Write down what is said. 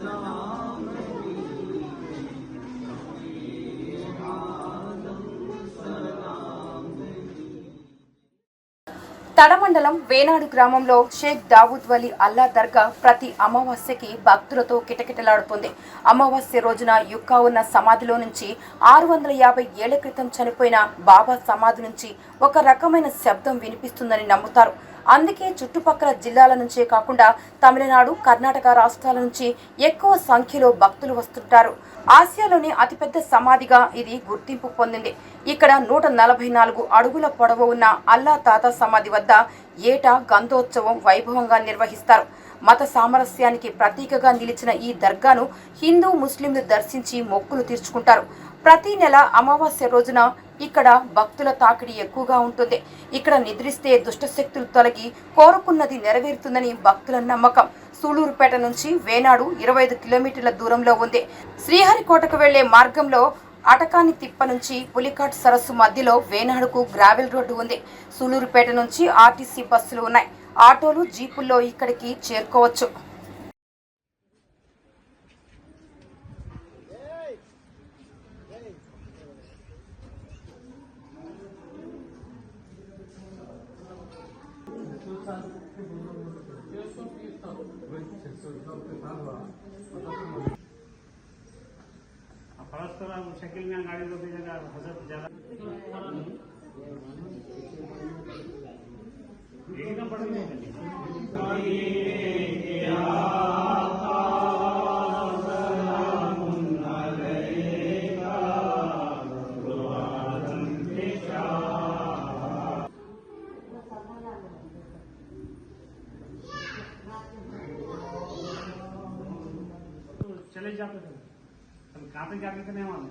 తడమండలం వేనాడు గ్రామంలో షేక్ దావూద్ వలి అల్లా దర్గా ప్రతి అమావాస్యకి భక్తులతో కిటకిటలాడుతుంది. అమావాస్య రోజున యుక్కా ఉన్న సమాధిలో నుంచి ఆరు వందల యాభై ఏళ్ళ క్రితం చనిపోయిన బాబా సమాధి నుంచి ఒక రకమైన శబ్దం వినిపిస్తుందని నమ్ముతారు. అందుకే చుట్టుపక్కల జిల్లాల నుంచే కాకుండా తమిళనాడు కర్ణాటక రాష్ట్రాల నుంచి ఎక్కువ సంఖ్యలో భక్తులు వస్తుంటారు. ఆసియాలోనే అతిపెద్ద సమాధిగా ఇది గుర్తింపు పొందింది. ఇక్కడ నూట నలభై నాలుగు అడుగుల పొడవు ఉన్న అల్లా తాత సమాధి వద్ద ఏటా గంధోత్సవం వైభవంగా నిర్వహిస్తారు. మత సామరస్యానికి ప్రతీకగా నిలిచిన ఈ దర్గాను హిందూ ముస్లింలు దర్శించి మొక్కులు తీర్చుకుంటారు. ప్రతి నెల అమావాస్య రోజున ఇక్కడ భక్తుల తాకిడి ఎక్కువగా ఉంటుంది. ఇక్కడ నిద్రిస్తే దుష్టశక్తులు తొలగి కోరుకున్నది నెరవేరుతుందని భక్తుల నమ్మకం. సూళూరుపేట నుంచి వేనాడు ఇరవై ఐదు కిలోమీటర్ల దూరంలో ఉంది. శ్రీహరికోటకు వెళ్ళే మార్గంలో అటకాని తిప్ప నుంచి పులికాట్ సరస్సు మధ్యలో వేనాడుకు గ్రావెల్ రోడ్డు ఉంది. సూలూరుపేట నుంచి ఆర్టీసీ బస్సులు ఉన్నాయి. ఆటోలు జీపుల్లో ఇక్కడికి చేరుకోవచ్చు. फ़र्ज़ साइकिल में गाड़ी रोक जगह हज़रत ज़्यादा एकदम पड़ेगा రిపేర్ చేస్తారు అసలు ఖాతా జాగ్రత్తనే వాళ్ళు